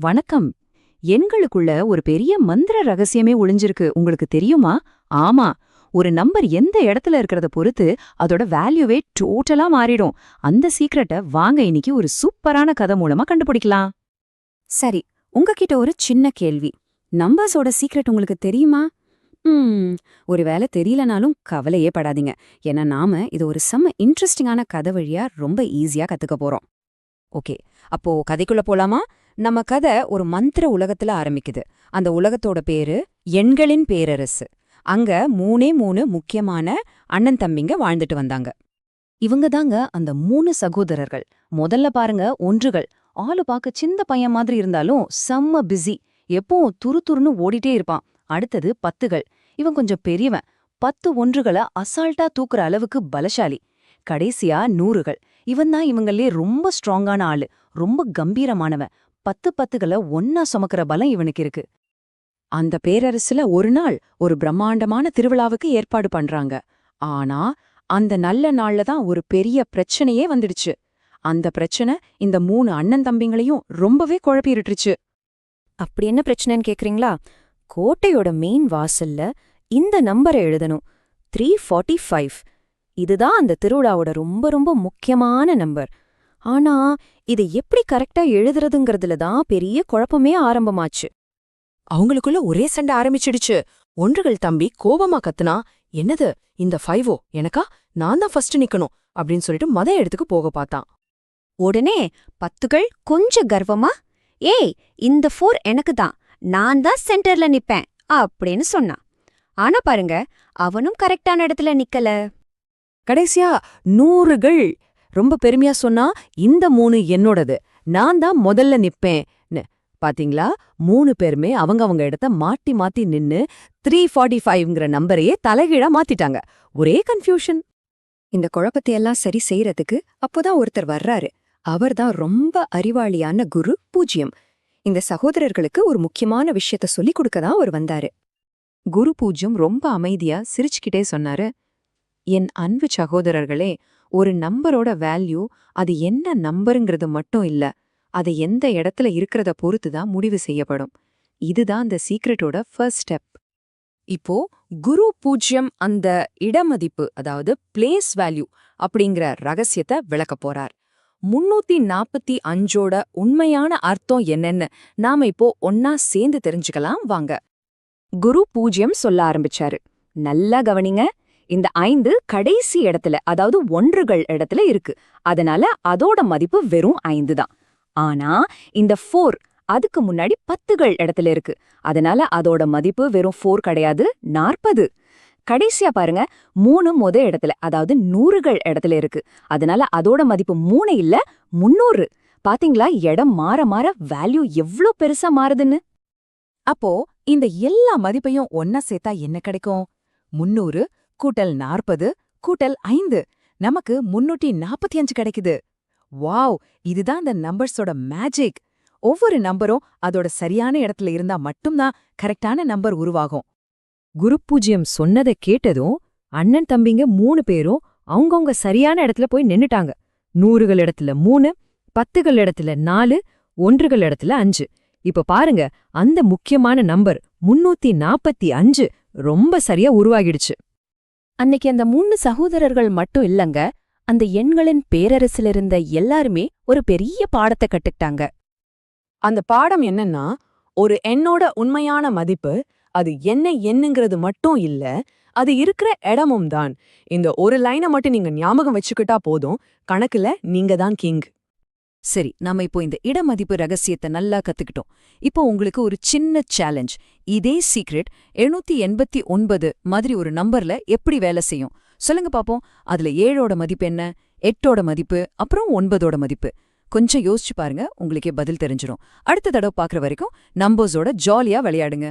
வணக்கம். எண்களுக்குள்ள ஒரு பெரிய மந்திர ரகசியமே ஒளிஞ்சிருக்கு. உங்களுக்கு தெரியுமா? ஆமா. ஒரு நம்பர் எந்த இடத்துல இருக்கிறத பொறுத்து அதோட வேல்யூவே டோட்டலா மாறிடும். அந்த சீக்ரெட்டை வாங்க இன்னைக்கு ஒரு சூப்பரான கதை மூலமா கண்டுபிடிக்கலாம். சரி உங்ககிட்ட ஒரு சின்ன கேள்வி. நம்பர்ஸோட சீக்ரெட் உங்களுக்கு தெரியுமா? ம் ஒருவேளை தெரியலனாலும் கவலையே படாதீங்க. ஏன்னா நாம இது ஒரு செம்ம இன்ட்ரெஸ்டிங்கான கதை வழியா ரொம்ப ஈஸியா கத்துக்க போறோம். ஓகே அப்போ கதைக்குள்ள போலாமா? நம்ம கதை ஒரு மந்திர உலகத்துல ஆரம்பிக்குது. அந்த உலகத்தோட பேரு எண்களின் பேரரசு. அங்க மூணே மூணு முக்கியமான அண்ணன் தம்பிங்க வாழ்ந்துட்டு வந்தாங்க. இவங்க தாங்க அந்த மூணு சகோதரர்கள். முதல்ல பாருங்க ஒன்றுகள். ஆளு பார்க்க சின்ன பையன் மாதிரி இருந்தாலும் செம்ம பிஸி எப்பவும் துரு துருன்னு ஓடிட்டே இருப்பான். அடுத்தது பத்துகள். இவன் கொஞ்சம் பெரியவன். பத்து ஒன்றுகளை அசால்ட்டா தூக்குற அளவுக்கு பலசாலி. கடைசியா நூறுகள். இவன் தான் இவங்களே ரொம்ப ஸ்ட்ராங்கான ஆளு. ரொம்ப கம்பீரமானவன். பத்து பத்துகளை ஒன்னா சுமக்கிற பலம் இவனுக்கு இருக்கு. அந்த பேரரசுல ஒரு நாள் ஒரு பிரம்மாண்டமான திருவிழாவுக்கு ஏற்பாடு பண்றாங்க. ஆனா அந்த நல்ல நாள்ல தான் ஒரு பெரிய பிரச்சனையே வந்துடுச்சு. அந்த பிரச்சனை இந்த மூணு அண்ணன் தம்பிங்களையும் ரொம்பவே குழப்பிருட்டுச்சு அப்படி என்ன பிரச்சனைன்னு கேக்குறீங்களா? கோட்டையோட மெயின் வாசல்ல இந்த நம்பரை எழுதணும். த்ரீ ஃபார்ட்டி ஃபைவ் இதுதான் அந்த திருவிழாவோட ரொம்ப ரொம்ப முக்கியமான நம்பர் ஆனா இதை எப்படி கரெக்டா எழுதுறதுங்கிறதுல தான் பெரிய குழப்பமே ஆரம்பமாச்சு. அவங்களுக்குள்ள ஒரே சண்டை ஆரம்பிச்சிடுச்சு. ஒன்றுகள் தம்பி கோபமா கத்துனா என்னது இந்த ஃபைவோ எனக்கா? நான் தான் ஃபர்ஸ்ட் நிக்கணும் அப்படின்னு சொல்லிட்டு மத இடத்துக்கு போக பார்த்தான். உடனே பத்துகள் கொஞ்சம் கர்வமா? ஏய் இந்த ஃபோர் எனக்கு தான். நான் தான் சென்டர்ல நிப்பேன் அப்படின்னு சொன்னான். ஆனா பாருங்க அவனும் கரெக்டான இடத்துல நிக்கல. கடைசியா நூறுகள் ரொம்ப பெருமையா சொன்னா இந்த மூணு என்னோடது. நான் தான் முதல்ல நிப்பேன்னு பாத்தீங்களா? மூணு பேருமே அவங்க அவங்க இடத்த மாட்டி மாத்தி நின்னு த்ரீ ஃபார்ட்டி ஃபைவ்ங்கிற நம்பரையே தலைகீழா மாத்திட்டாங்க. ஒரே கன்ஃபியூஷன் இந்த குழப்பத்தையெல்லாம் சரி செய்யறதுக்கு அப்போதான் ஒருத்தர் வர்றாரு. அவர்தான் ரொம்ப அறிவாளியான குரு பூஜ்யம். இந்த சகோதரர்களுக்கு ஒரு முக்கியமான விஷயத்த சொல்லிக் கொடுக்க தான் அவர் வந்தாரு. குரு பூஜ்யம் ரொம்ப அமைதியா சிரிச்சுக்கிட்டே சொன்னாரு. என் அன்பு சகோதரர்களே ஒரு நம்பரோட வேல்யூ அது என்ன நம்பருங்கிறது மட்டும் இல்ல அது எந்த இடத்துல இருக்கிறத பொறுத்து தான் முடிவு செய்யப்படும். இதுதான் அந்த சீக்ரெட்டோட ஃபர்ஸ்ட் ஸ்டெப். இப்போ குரு பூஜ்யம் அந்த இடமதிப்பு அதாவது பிளேஸ் வேல்யூ அப்படிங்கிற ரகசியத்தை விளக்கப் போறார். முன்னூத்தி நாற்பத்தி அஞ்சோட உண்மையான அர்த்தம் என்னன்னு நாம இப்போ ஒன்னா சேர்ந்து தெரிஞ்சுக்கலாம் வாங்க. குரு பூஜ்யம் சொல்ல ஆரம்பிச்சாரு. நல்லா கவனிங்க. இந்த ஐந்து கடைசி இடத்துல அதாவது ஒன்றுகள் இடத்துல இருக்கு. அதனால அதோட மதிப்பு வெறும் ஐந்து தான். ஆனா இந்த ஃபோர் அதுக்கு முன்னாடி பத்துகள் இடத்துல இருக்கு. அதனால அதோட மதிப்பு வெறும் ஃபோர் கிடையாது நாற்பது. கடைசியா பாருங்க மூணு முத இடத்துல அதாவது நூறுகள் இடத்துல இருக்கு. அதனால அதோட மதிப்பு மூணு இல்ல முன்னூறு. பாத்தீங்களா இடம் மாற மாற வேல்யூ எவ்ளோ பெருசா மாறுதுன்னு? அப்போ இந்த எல்லா மதிப்பையும் ஒன்னா சேர்த்தா என்ன கிடைக்கும்? முன்னூறு கூட்டல் நாற்பது கூட்டல் ஐந்து. நமக்கு முன்னூத்தி நாற்பத்தி அஞ்சு கிடைக்குது. வாவ்! இதுதான் இந்த நம்பர்ஸோட மேஜிக். ஒவ்வொரு நம்பரும் அதோட சரியான இடத்துல இருந்தா மட்டும்தான் கரெக்டான நம்பர் உருவாகும். குரு பூஜ்யம் சொன்னதை கேட்டதும் அண்ணன் தம்பிங்க மூணு பேரும் அவங்கவங்க சரியான இடத்துல போய் நின்னுட்டாங்க. நூறுகள் இடத்துல மூணு பத்துகள் இடத்துல நாலு ஒன்றுகள் இடத்துல அஞ்சு. இப்ப பாருங்க அந்த முக்கியமான நம்பர் முன்னூத்தி நாப்பத்தி அஞ்சு ரொம்ப சரியா உருவாகிடுச்சு. அன்னைக்கு அந்த மூணு சகோதரர்கள் மட்டும் இல்லங்க அந்த எண்களின் பேரரசுல இருந்த எல்லாருமே ஒரு பெரிய பாடத்தை கட்டுக்கிட்டாங்க அந்த பாடம் என்னன்னா ஒரு எண்ணோட உண்மையான மதிப்பு அது என்ன எண்ணுங்கிறது மட்டும் இல்ல அது இருக்கிற இடமும் தான். இந்த ஒரு லைனை மட்டும் நீங்க ஞாபகம் வச்சுக்கிட்டா போதும் கணக்குல நீங்க தான் கிங். சரி நாம இப்போ இந்த இடமதிப்பு ரகசியத்தை நல்லா கத்துக்கிட்டோம். இப்போ உங்களுக்கு ஒரு சின்ன சேலஞ்ச் இதே சீக்ரெட் எழுநூத்தி எண்பத்தி ஒன்பது மாதிரி ஒரு நம்பர்ல எப்படி வேலை செய்யும்? சொல்லுங்க பாப்போம். அதுல ஏழோட மதிப்பு என்ன எட்டோட மதிப்பு அப்புறம் ஒன்பதோட மதிப்பு. கொஞ்சம் யோசிச்சு பாருங்க உங்களுக்கே பதில் தெரிஞ்சிடும் அடுத்த தடவை பாக்குற வரைக்கும் நம்பர்ஸோட ஜாலியா விளையாடுங்க.